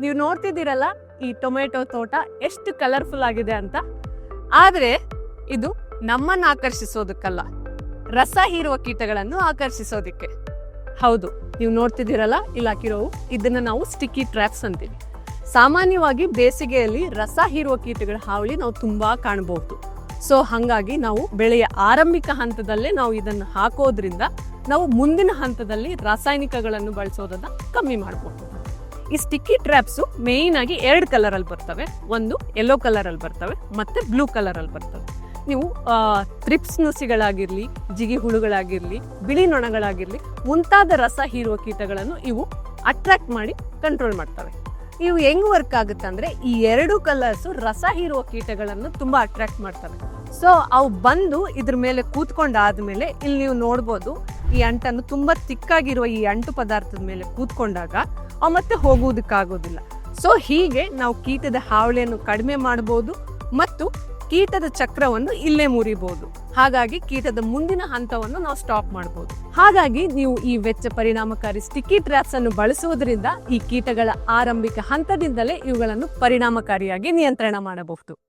ನೀವು ನೋಡ್ತಿದ್ದೀರಲ್ಲ, ಈ ಟೊಮೆಟೊ ತೋಟ ಎಷ್ಟು ಕಲರ್ಫುಲ್ ಆಗಿದೆ ಅಂತ. ಆದರೆ, ಇದು ನಮ್ಮನ್ನು ಆಕರ್ಷಿಸೋದಕ್ಕಲ್ಲ. ರಸ ಹೀರುವ ಕೀಟಗಳನ್ನು ಆಕರ್ಷಿಸೋದಕ್ಕೆ. ಹೌದು, ನೀವು ನೋಡ್ತಿದ್ದೀರಲ್ಲ, ಇಲ್ಲಿ ಹಾಕಿರೋವು ಇದನ್ನ ನಾವು ಸ್ಟಿಕ್ಕಿ ಟ್ರ್ಯಾಪ್ಸ್ ಅಂತೀವಿ. ಸಾಮಾನ್ಯವಾಗಿ ಬೇಸಿಗೆಯಲ್ಲಿ ರಸ ಹೀರುವ ಕೀಟಗಳ ಹಾವಳಿ ನಾವು ತುಂಬಾ ಕಾಣಬಹುದು ಸೊ ಹಾಗಾಗಿ ನಾವು ಬೆಳೆಯ ಆರಂಭಿಕ ಹಂತದಲ್ಲೇ ನಾವು ಇದನ್ನು ಹಾಕೋದ್ರಿಂದ ನಾವು ಮುಂದಿನ ಹಂತದಲ್ಲಿ ರಾಸಾಯನಿಕಗಳನ್ನು ಬಳಸೋದನ್ನ ಕಮ್ಮಿ ಮಾಡಬಹುದು ಈ ಸ್ಟಿಕ್ಕಿ ಟ್ರ್ಯಾಪ್ಸು ಮೇಯ್ನ್ ಆಗಿ ಎರಡು ಕಲರಲ್ಲಿ ಬರ್ತವೆ. ಒಂದು ಯೆಲ್ಲೋ ಕಲರಲ್ಲಿ ಬರ್ತವೆ, ಮತ್ತೆ ಬ್ಲೂ ಕಲರಲ್ಲಿ ಬರ್ತವೆ. ನೀವು ತ್ರಿಪ್ಸ್ ನುಸಿಗಳಾಗಿರಲಿ, ಜಿಗಿ ಹುಳುಗಳಾಗಿರಲಿ, ಬಿಳಿ ನೊಣಗಳಾಗಿರಲಿ, ಮುಂತಾದ ರಸ ಹೀರುವ ಕೀಟಗಳನ್ನು ಇವು ಅಟ್ರಾಕ್ಟ್ ಮಾಡಿ ಕಂಟ್ರೋಲ್ ಮಾಡ್ತವೆ. ಇವು ಹೆಂಗ್ ವರ್ಕ್ ಆಗುತ್ತೆ ಅಂದ್ರೆ ಈ ಎರಡು ಕಲರ್ಸ್ ರಸ ಹೀರುವ ಕೀಟಗಳನ್ನು ತುಂಬಾ ಅಟ್ರಾಕ್ಟ್ ಮಾಡ್ತವೆ. ಸೊ ಅವು ಬಂದು ಇದ್ರ ಮೇಲೆ ಕೂತ್ಕೊಂಡಾದ್ಮೇಲೆ ಇಲ್ಲಿ ನೀವು ನೋಡ್ಬೋದು, ಈ ಅಂಟನ್ನು ತುಂಬಾ ತಿಕ್ಕಾಗಿರುವ ಈ ಅಂಟು ಪದಾರ್ಥದ ಮೇಲೆ ಕೂತ್ಕೊಂಡಾಗ ಮತ್ತೆ ಹೋಗುವುದಕ್ಕಾಗೋದಿಲ್ಲ ಸೊ ಹೀಗೆ ನಾವು ಕೀಟದ ಹಾವಳಿಯನ್ನು ಕಡಿಮೆ ಮಾಡಬಹುದು ಮತ್ತು ಕೀಟದ ಚಕ್ರವನ್ನು ಇಲ್ಲೇ ಮುರಿಬಹುದು. ಹಾಗಾಗಿ ಕೀಟದ ಮುಂದಿನ ಹಂತವನ್ನು ನಾವು ಸ್ಟಾಪ್ ಮಾಡಬಹುದು. ಹಾಗಾಗಿ ನೀವು ಈ ವೆಚ್ಚ ಪರಿಣಾಮಕಾರಿ ಸ್ಟಿಕ್ಕಿ ಟ್ರ್ಯಾಪ್ಸ್ ಅನ್ನು ಬಳಸುವುದರಿಂದ ಈ ಕೀಟಗಳ ಆರಂಭಿಕ ಹಂತದಿಂದಲೇ ಇವುಗಳನ್ನು ಪರಿಣಾಮಕಾರಿಯಾಗಿ ನಿಯಂತ್ರಣ ಮಾಡಬಹುದು.